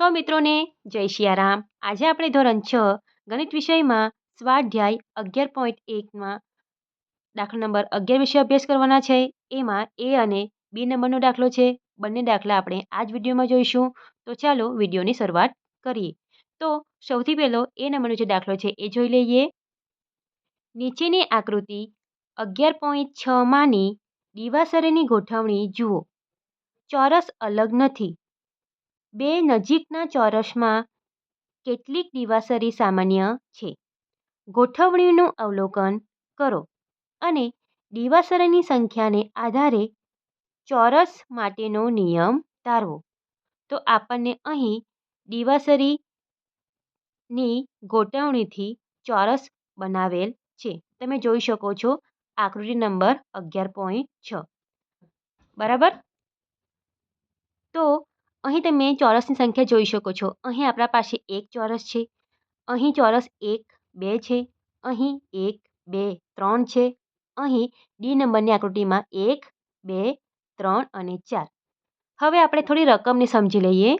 સૌ મિત્રોને જય શિયારામ. આજે આપણે ધોરણ છ, ગણિત વિષયમાં સ્વાધ્યાય અગિયાર પોઈન્ટ એકમાં દાખલા નંબર અગિયાર વિશે અભ્યાસ કરવાના છે. એમાં એ અને બી નંબરનો દાખલો છે. બંને દાખલા આપણે આ જ વિડીયોમાં જોઈશું. તો ચાલો વિડીયોની શરૂઆત કરીએ. તો સૌથી પહેલો એ નંબરનો જે દાખલો છે એ જોઈ લઈએ. નીચેની આકૃતિ અગિયાર પોઈન્ટ છમાંની દિવાસરેની ગોઠવણી જુઓ. ચોરસ અલગ નથી. બે નજીકના ચોરસમાં કેટલીક દિવાસરી સામાન્ય છે. ગોઠવણીનું અવલોકન કરો અને દિવાસરીની સંખ્યાને આધારે ચોરસ માટેનો નિયમ તારવો તો આપણને અહીં દિવાસરીની ગોઠવણીથી ચોરસ બનાવેલ છે. તમે જોઈ શકો છો આકૃતિ નંબર અગિયાર પોઈન્ટ છ. બરાબર? તો અહીં તમે ચોરસની સંખ્યા જોઈ શકો છો. અહીં આપણા પાસે એક ચોરસ છે. અહીં ચોરસ એક, બે છે. અહીં એક, બે, ત્રણ છે. અહીં ડી નંબરની આકૃતિમાં એક, બે, ત્રણ અને ચાર. હવે આપણે થોડી રકમને સમજી લઈએ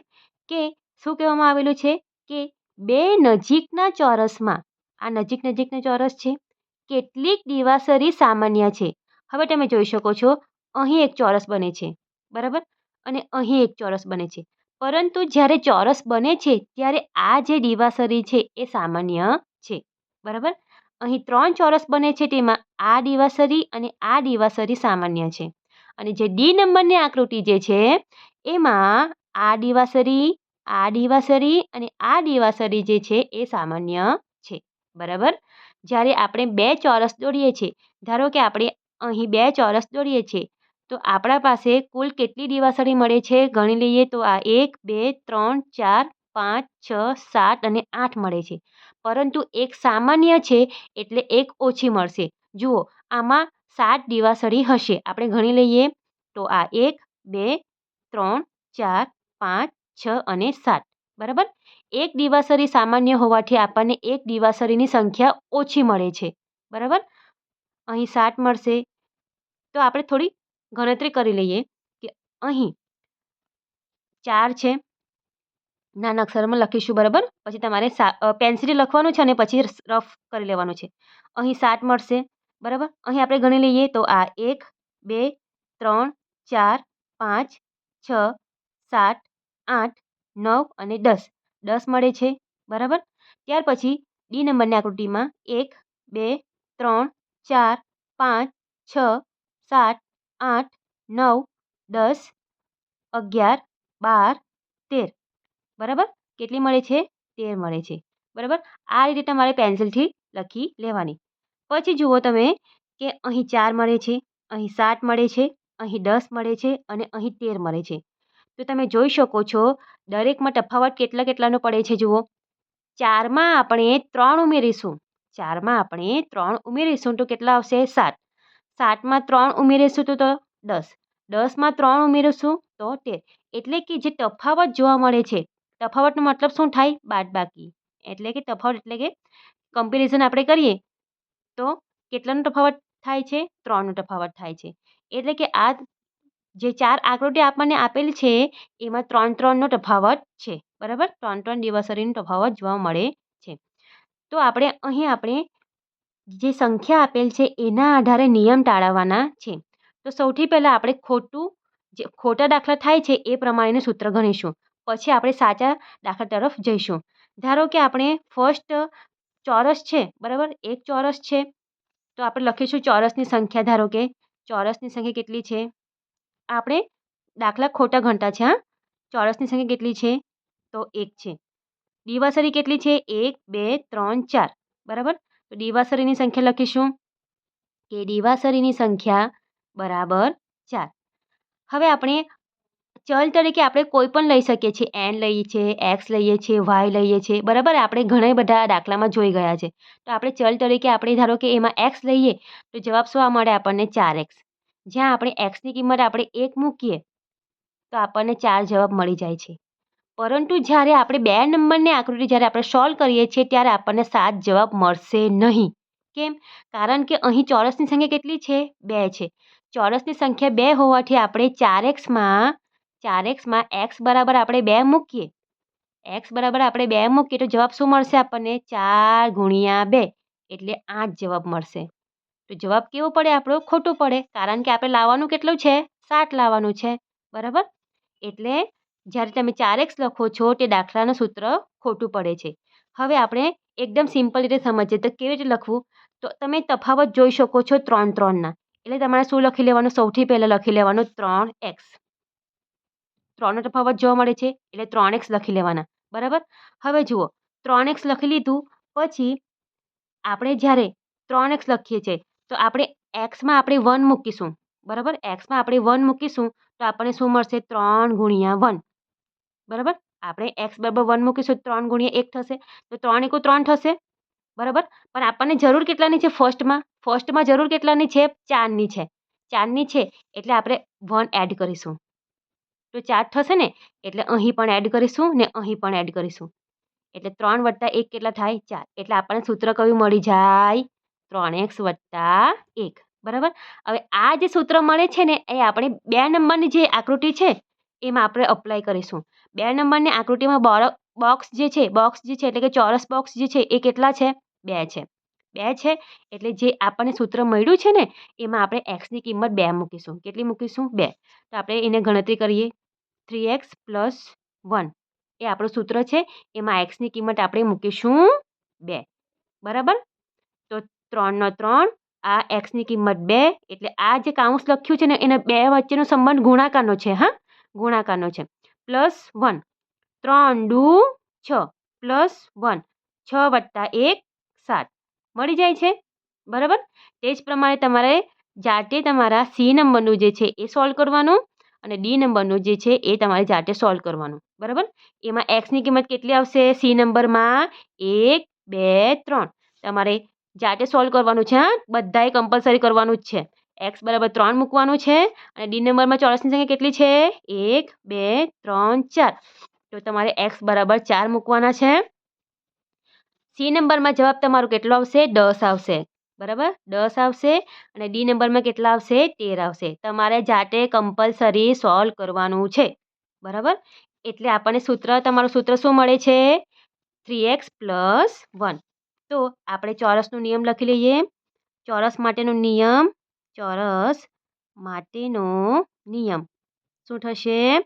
કે શું કહેવામાં આવેલું છે કે બે નજીકના ચોરસમાં, આ નજીક નજીકના ચોરસ છે, કેટલીક દિવાસરી સામાન્ય છે. હવે તમે જોઈ શકો છો, અહીં એક ચોરસ બને છે. બરાબર? અને અહીં એક ચોરસ બને છે. પરંતુ જ્યારે ચોરસ બને છે, ત્યારે આ જે દિવાસરી છે, એ સામાન્ય છે. બરાબર? અહીં ત્રણ ચોરસ બને છે, તેમાં આ દિવાસરી અને આ દિવાસરી સામાન્ય છે. અને જે ડી નંબરની આકૃતિ જે છે, એમાં આ દિવાસરી આ દિવાસરી અને આ દિવાસરી જે છે, એ સામાન્ય છે. બરાબર? જ્યારે આપણે બે ચોરસ દોરીએ છીએ, ધારો કે આપણે અહીં બે ચોરસ દોરીએ છીએ તો આપણા પાસે કુલ કેટલી દિવાસળી મળે છે? ગણી લઈએ તો આ એક, બે, ત્રણ, ચાર, પાંચ, છ, સાત અને આઠ મળે છે. પરંતુ એક સામાન્ય છે એટલે એક ઓછી મળશે. જુઓ, આમાં સાત દિવાસળી હશે. આપણે ગણી લઈએ. તો આ એક, બે, ત્રણ, ચાર, પાંચ, છ અને સાત. બરાબર? એક દિવાસળી સામાન્ય હોવાથી આપણને એક દિવાસળીની સંખ્યા ઓછી મળે છે. બરાબર? અહીં સાત મળશે. તો આપણે થોડી ગણતરી કરી લઈએ કે અહીં ચાર છે. નાના અક્ષરમાં લખીશું, બરાબર? પછી તમારે પેન્સિલ લખવાનું છે અને પછી રફ કરી લેવાનું છે. અહીં સાત મળશે, બરાબર? અહીં આપણે ગણી લઈએ તો આ એક, બે, ત્રણ, ચાર, પાંચ, છ, સાત, આઠ, નવ અને દસ. દસ મળે છે, બરાબર? ત્યાર પછી ડી નંબરની આકૃતિમાં એક, બે, ત્રણ, ચાર, પાંચ, છ, સાત આઠ, નવ, દસ, અગિયાર, બાર, તેર. બરાબર? કેટલી મળે છે? તેર મળે છે. બરાબર? આ રીતે તમારે પેન્સિલથી લખી લેવાની. પછી જુઓ તમે કે અહીં ચાર મળે છે, અહીં સાત મળે છે, અહીં દસ મળે છે અને અહીં તેર મળે છે. તો તમે જોઈ શકો છો, દરેકમાં તફાવત કેટલા કેટલાનો પડે છે જુઓ. ચારમાં આપણે ત્રણ ઉમેરીશું. ચારમાં આપણે ત્રણ ઉમેરીશું તો કેટલા આવશે? સાત. સાતમાં ત્રણ ઉમેરીશું તો તો દસ. દસમાં ત્રણ ઉમેરીશું તો તેર. એટલે કે જે તફાવત જોવા મળે છે, તફાવતનો મતલબ શું થાય? બાદબાકી. એટલે કે તફાવત, એટલે કે કમ્પેરિઝન આપણે કરીએ તો કેટલાનો તફાવત થાય છે? ત્રણનો તફાવત થાય છે. એટલે કે આ જે ચાર આકૃતિ આપણને આપેલી છે, એમાં ત્રણ ત્રણનો તફાવત છે. બરાબર? ત્રણ ત્રણ દિવસરીનો તફાવત જોવા મળે છે. તો આપણે અહીં આપણે જે સંખ્યા આપેલ છે, એના આધારે નિયમ ટાળવવાના છે. તો સૌથી પહેલાં આપણે ખોટું, જે ખોટા દાખલા થાય છે, એ પ્રમાણેનું સૂત્ર ગણીશું. પછી આપણે સાચા દાખલા તરફ જઈશું. ધારો કે આપણે ફર્સ્ટ ચોરસ છે, બરાબર? એક ચોરસ છે. તો આપણે લખીશું ચોરસની સંખ્યા. ધારો કે ચોરસની સંખ્યા કેટલી છે? આપણે દાખલા ખોટા ગણતા છે, હા? ચોરસની સંખ્યા કેટલી છે? તો એક છે. દિવાસરી કેટલી છે? એક, બે, ત્રણ, ચાર. બરાબર? તો દિવાસરીની સંખ્યા લખીશું કે દિવાસરીની સંખ્યા બરાબર ચાર. હવે આપણે ચલ તરીકે આપણે કોઈ પણ લઈ શકીએ છીએ. એન લઈએ છીએ એક્સ લઈએ છીએ વાય લઈએ છીએ. બરાબર? આપણે ઘણા બધા દાખલામાં જોઈ ગયા છે. તો આપણે ચલ તરીકે આપણે ધારો કે એમાં એક્સ લઈએ, તો જવાબ શું મળે આપણને? ચાર એક્સ જ્યાં આપણે એક્સની કિંમત આપણે એક મૂકીએ, તો આપણને ચાર જવાબ મળી જાય છે. પરંતુ જ્યારે આપણે બે નંબરની આકૃતિ જ્યારે આપણે સોલ્વ કરીએ છીએ, ત્યારે આપણને સાત જવાબ મળશે નહીં. કેમ? કારણ કે અહીં ચોરસની સંખ્યા કેટલી છે? બે છે. ચોરસની સંખ્યા બે હોવાથી આપણે ચાર એક્સમાં ચાર એક્સમાં એક્સ બરાબર આપણે બે મૂકીએ. એક્સ બરાબર આપણે બે મૂકીએ તો જવાબ શું મળશે આપણને? ચાર ગુણ્યા બે, એટલે આઠ જવાબ મળશે. તો જવાબ કેવો પડે આપણો? ખોટો પડે, કારણ કે આપણે લાવવાનું કેટલું છે? સાત લાવવાનું છે. બરાબર? એટલે જ્યારે તમે ચાર એક્સ લખો છો, તે દાખલાનું સૂત્ર ખોટું પડે છે. હવે આપણે એકદમ સિમ્પલ રીતે સમજીએ તો કેવી રીતે લખવું? તો તમે તફાવત જોઈ શકો છો ત્રણ ત્રણના. એટલે તમારે શું લખી લેવાનું? સૌથી પહેલાં લખી લેવાનું ત્રણ એક્સ. ત્રણનો તફાવત જોવા મળે છે, એટલે ત્રણ એક્સ લખી લેવાના. બરાબર? હવે જુઓ, ત્રણ એક્સ લખી લીધું, પછી આપણે જ્યારે ત્રણ એક્સ લખીએ છીએ, તો આપણે એક્સમાં આપણે વન મૂકીશું. બરાબર? એક્સમાં આપણે વન મૂકીશું, તો આપણને શું મળશે? ત્રણ ગુણ્યા વન. બરાબર? આપણે એક્સ બરાબર વન મૂકીશું ત્રણ ગુણ્યા એક થશે. તો ત્રણ એકુ ત્રણ થશે. બરાબર? પણ આપણને જરૂર કેટલાની છે ફર્સ્ટમાં? ફર્સ્ટમાં જરૂર કેટલાની છે? ચારની છે. ચારની છે એટલે આપણે વન એડ કરીશું. તો ચાર થશે ને? એટલે અહીં પણ એડ કરીશું ને અહીં પણ એડ કરીશું. એટલે ત્રણ વત્તા એક કેટલા થાય? ચાર. એટલે આપણને સૂત્ર કયું મળી જાય? ત્રણ એક્સ વત્તા એક. બરાબર? હવે આ જે સૂત્ર મળે છે ને, એ આપણે બે નંબરની જે આકૃતિ છે, એમાં આપણે અપ્લાય કરીશું. બે નંબરની આકૃતિમાં બોક્સ જે છે, બોક્સ જે છે એટલે કે ચોરસ બોક્સ જે છે એ કેટલા છે? બે છે. બે છે એટલે જે આપણને સૂત્ર મળ્યું છે ને, એમાં આપણે એક્સની કિંમત બે મૂકીશું. કેટલી મૂકીશું? બે. તો આપણે એને ગણતરી કરીએ. થ્રી એક્સ પ્લસ વન એ આપણું સૂત્ર છે. એમાં એક્સની કિંમત આપણે મૂકીશું બે. બરાબર? તો ત્રણનો ત્રણ, આ એક્સની કિંમત બે એટલે આ જે કાઉન્સ લખ્યું છે ને, એના બે વચ્ચેનો સંબંધ ગુણાકારનો છે, હા? ગુણાકારનો છે. Plus one. ત્રણ દુ છ. Plus one. છ વત્તા એક, સાત. મળી જાય છે? બરાબર? તે જ પ્રમાણે તમારે જાતે તમારા સી નંબરનું જે છે એ સોલ્વ કરવાનું અને ડી નંબરનું જે છે એ તમારે જાતે સોલ્વ કરવાનું. બરાબર? એમાં એક્સની કિંમત કેટલી આવશે? સી નંબરમાં એક, બે, ત્રણ. તમારે જાતે સોલ્વ કરવાનું છે, હા? બધાએ કમ્પલસરી કરવાનું જ છે. એક્સ બરાબર ત્રણ મૂકવાનું છે અને ડી નંબરમાં ચોરસની સંખ્યા કેટલી છે? એક, બે, ત્રણ, ચાર. તો તમારે એક્સ બરાબર ચાર મૂકવાના છે. સી નંબરમાં જવાબ તમારો કેટલો આવશે? દસ આવશે. બરાબર? દસ આવશે અને ડી નંબરમાં કેટલા આવશે? તેર આવશે. તમારે જાતે કમ્પલસરી સોલ્વ કરવાનું છે. બરાબર? એટલે આપણને સૂત્ર, તમારું સૂત્ર શું મળે છે? થ્રી એક્સ પ્લસ વન તો આપણે ચોરસનો નિયમ લખી લઈએ. ચોરસ માટેનો નિયમ ચોરસ માટેનો નિયમ. શું થશે?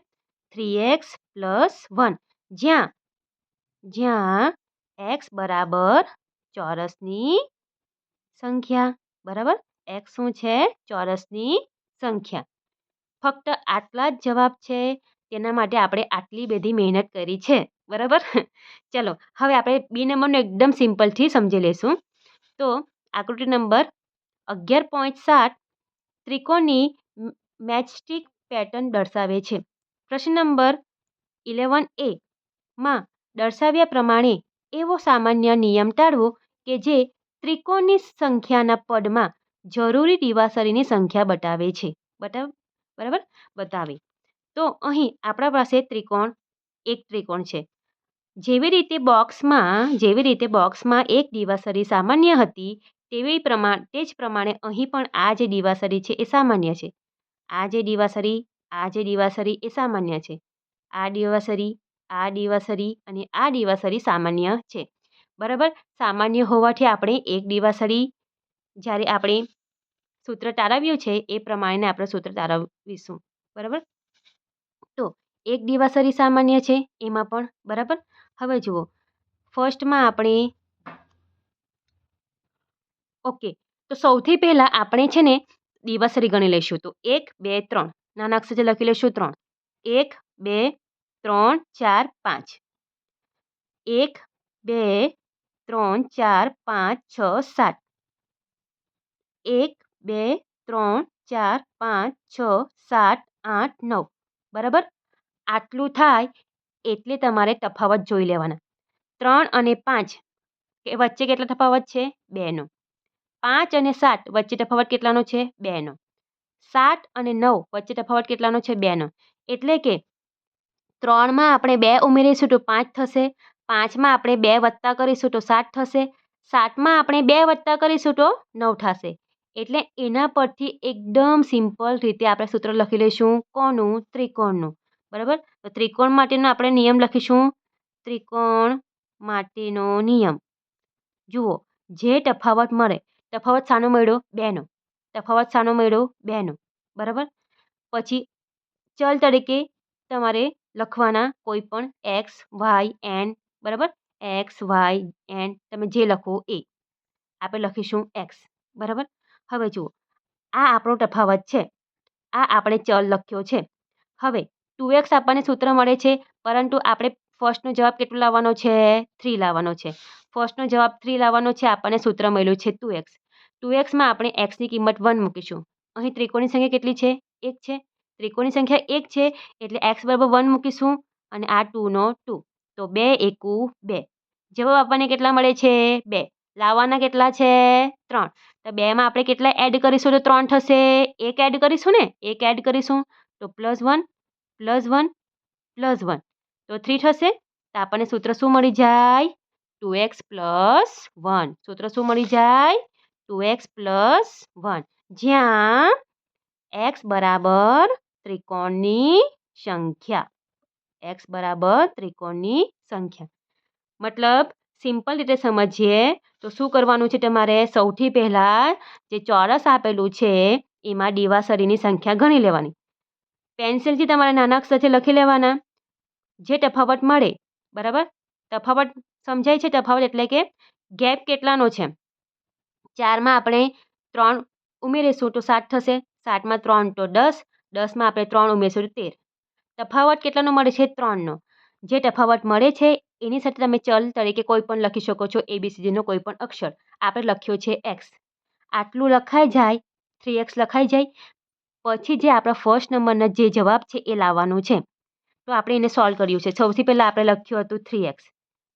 Three x plus one. જ્યાં જ્યાં એક્સ બરાબર ચોરસની સંખ્યા. બરાબર? એક્સ શું છે? ચોરસની સંખ્યા. ફક્ત આટલા જ જવાબ છે. તેના માટે આપણે આટલી બધી મહેનત કરી છે. બરાબર? ચલો, હવે આપણે બી નંબરનો એકદમ સિમ્પલથી સમજી લઈશું. તો, આકૃતિ નંબર અગિયાર પોઈન્ટ સાત ત્રિકોણની મેચસ્ટિક પેટર્ન દર્શાવે છે. પ્રશ્ન નંબર ઇલેવન એ માં દર્શાવ્યા પ્રમાણે એવો સામાન્ય નિયમ ટાળવો કે જે ત્રિકોણની સંખ્યાના પદમાં જરૂરી દિવાસળીની સંખ્યા બતાવે છે. બતાવ, બરાબર? બતાવે. તો અહીં આપણા પાસે ત્રિકોણ, એક ત્રિકોણ છે. જેવી રીતે બોક્સમાં, જેવી રીતે બોક્સમાં એક દિવાસળી સામાન્ય હતી તેવી પ્રમાણ તે જ પ્રમાણે અહીં પણ આ જે દિવાસરી છે એ સામાન્ય છે. આ જે દિવાસરી, આ જે દિવાસરી એ સામાન્ય છે. આ દિવાસરી આ દિવાસરી અને આ દિવાસરી સામાન્ય છે. બરાબર? સામાન્ય હોવાથી આપણે એક દિવાસરી જ્યારે આપણે સૂત્ર તારવ્યું છે એ પ્રમાણે આપણે સૂત્ર તારવીશું. બરાબર? તો એક દિવાસરી સામાન્ય છે એમાં પણ, બરાબર? હવે જુઓ, ફર્સ્ટમાં આપણે ઓકે. તો સૌથી પહેલાં આપણે છે ને દિવાસળી ગણી લઈશું. તો એક, બે, ત્રણ. નાના અક્ષરથી લખી લઈશું ત્રણ. એક, બે, ત્રણ, ચાર, પાંચ. એક, બે, ત્રણ, ચાર, પાંચ, છ, સાત. એક, બે, ત્રણ, ચાર, પાંચ, છ, સાત, આઠ, નવ. બરાબર? આટલું થાય એટલે તમારે તફાવત જોઈ લેવાના. ત્રણ અને પાંચ. એ વચ્ચે કેટલા તફાવત છે? બેનો. પાંચ અને સાત વચ્ચે તફાવત કેટલાનો છે? બેનો. સાત અને નવ વચ્ચે તફાવત કેટલાનો છે? બેનો. એટલે કે ત્રણમાં આપણે બે ઉમેરીશું તો પાંચ થશે. પાંચમાં આપણે બે વત્તા કરીશું તો સાત થશે. સાતમાં આપણે બે વત્તા કરીશું તો નવ થશે. એટલે એના પરથી એકદમ સિમ્પલ રીતે આપણે સૂત્ર લખી લઈશું કોનું? ત્રિકોણનું. બરાબર? તો ત્રિકોણ માટેનો આપણે નિયમ લખીશું. ત્રિકોણ માટેનો નિયમ. જુઓ, જે તફાવત મળે તફાવત શાનો મળ્યો, બેનો. તફાવત શાનો મળ્યો, બેનો. બરાબર? પછી ચલ તરીકે તમારે લખવાના કોઈ પણ એક્સ, વાય, એન, બરાબર? એક્સ, વાય, એન, તમે જે લખો એ. આપણે લખીશું એક્સ. બરાબર? હવે જુઓ, આ આપણો તફાવત છે. આ આપણે ચલ લખ્યો છે. હવે ટુ એક્સ આપણને સૂત્ર મળે છે, પરંતુ આપણે ફર્સ્ટનો જવાબ કેટલો લાવવાનો છે? થ્રી લાવવાનો છે. ફર્સ્ટનો જવાબ થ્રી લાવવાનો છે, આપણને સૂત્ર મળ્યું છે ટુ એક્સ. ટુ એક્સમાં આપણે એક્સની કિંમત વન મૂકીશું. અહીં ત્રિકોણની સંખ્યા કેટલી છે? એક છે. ત્રિકોણની સંખ્યા એક છે એટલે એક્સ બરાબર વન મૂકીશું અને આ ટુનો ટુ. તો બે એકુ બે. જવાબ આપણને કેટલા મળે છે? બે. લાવવાના કેટલા છે? ત્રણ. તો બેમાં આપણે કેટલા એડ કરીશું? તો ત્રણ થશે. એક એડ કરીશું ને? એક એડ કરીશું. તો plus one plus one plus one તો થ્રી થશે. તો આપણને સૂત્ર શું મળી જાય? Two x plus one. સૂત્ર શું મળી જાય? Two x plus one. જ્યાં એક્સ બરાબર ત્રિકોણની સંખ્યા. એક્સ બરાબર ત્રિકોણની સંખ્યા. મતલબ, સિમ્પલ રીતે સમજીએ, તો શું કરવાનું છે તમારે? સૌથી પહેલાં જે ચોરસ આપેલું છે, એમાં દિવાસળીની સંખ્યા ગણી લેવાની. પેન્સિલથી તમારે નાના અક્ષરથી લખી લેવાના. જે તફાવત મળે, બરાબર? તફાવત સમજાય છે તફાવત એટલે કે ગેપ કેટલાનો છે? ચારમાં આપણે ત્રણ ઉમેરીશું તો સાત થશે. સાતમાં ત્રણ તો દસ. દસમાં આપણે ત્રણ ઉમેરીશું તો તેર. તફાવત કેટલાનો મળે છે? ત્રણનો. જે તફાવત મળે છે, એની સાથે તમે ચલ તરીકે કોઈ પણ લખી શકો છો એબીસીડીનો કોઈ પણ અક્ષર. આપણે લખ્યો છે એક્સ આટલું લખાઈ જાય થ્રી એક્સ લખાઈ જાય, પછી જે આપણા ફર્સ્ટ નંબરના જે જવાબ છે એ લાવવાનું છે. તો આપણે એને સોલ્વ કર્યું છે. સૌથી પહેલાં આપણે લખ્યું હતું થ્રી એક્સ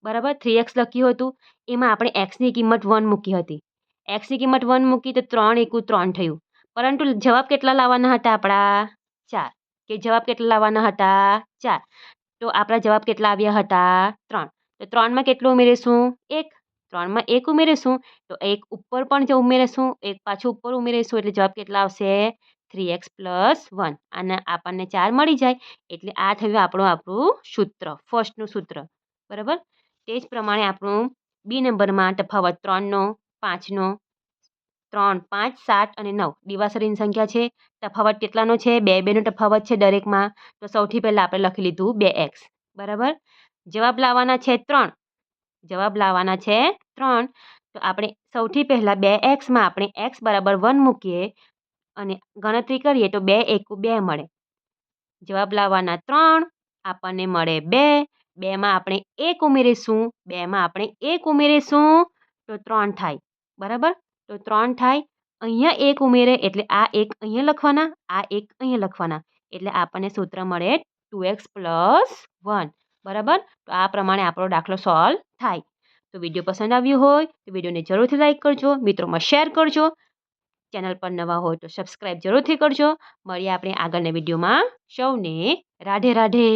બરાબર? થ્રી એક્સ લખ્યું હતું. એમાં આપણે એક્સની કિંમત વન મૂકી હતી. એક્સની કિંમત વન મૂકી તો ત્રણ એકુ ત્રણ થયું. પરંતુ જવાબ કેટલા લાવવાના હતા આપણા? ચાર. કે જવાબ કેટલા લાવવાના હતા? ચાર. તો આપણા જવાબ કેટલા આવ્યા હતા? ત્રણ. તો ત્રણમાં કેટલું ઉમેરીશું? એક. ત્રણમાં એક ઉમેરીશું? તો એક ઉપર પણ જો ઉમેરીશું, એક પાછું ઉપર ઉમેરીશું, એટલે જવાબ કેટલા આવશે? થ્રી એક્સ પ્લસ વન અને આપણને ચાર મળી જાય, એટલે આ થયું આપણું આપણું સૂત્ર ફર્સ્ટનું સૂત્ર. બરાબર? તે જ પ્રમાણે આપણું બી નંબરમાં તફાવત ત્રણનો પાંચનો. ત્રણ, પાંચ, સાત અને નવ. દિવાસરીની સંખ્યા છે. તફાવત કેટલાનો છે? બે, બેનો તફાવત છે દરેકમાં. તો સૌથી પહેલાં આપણે લખી લીધું બે એક્સ. બરાબર? જવાબ લાવવાના છે ત્રણ. જવાબ લાવવાના છે ત્રણ. તો આપણે સૌથી પહેલાં બે એક્સમાં આપણે એક્સ બરાબર વન મૂકીએ અને ગણતરી કરીએ તો બે એકુ બે મળે. જવાબ લાવવાના ત્રણ. આપણને મળે બે. બેમાં આપણે એક ઉમેરીશું. બેમાં આપણે એક ઉમેરીશું. તો ત્રણ થાય. બરાબર? તો ત્રણ થાય. અહીંયા એક ઉમેરે એટલે આ એક અહીંયા લખવાના, આ એક અહીંયા લખવાના. એટલે આપણને સૂત્ર મળે ટુ એક્સ પ્લસ વન બરાબર? તો આ પ્રમાણે આપણો દાખલો સોલ્વ થાય. તો વીડિયો પસંદ આવ્યો હોય તો વિડીયોને જરૂરથી લાઇક કરજો, મિત્રોમાં શેર કરજો. ચેનલ પર નવા હોય તો સબસ્ક્રાઈબ જરૂરથી કરજો. મળીએ આપણે આગળના વિડીયોમાં. સૌને રાધે રાધે.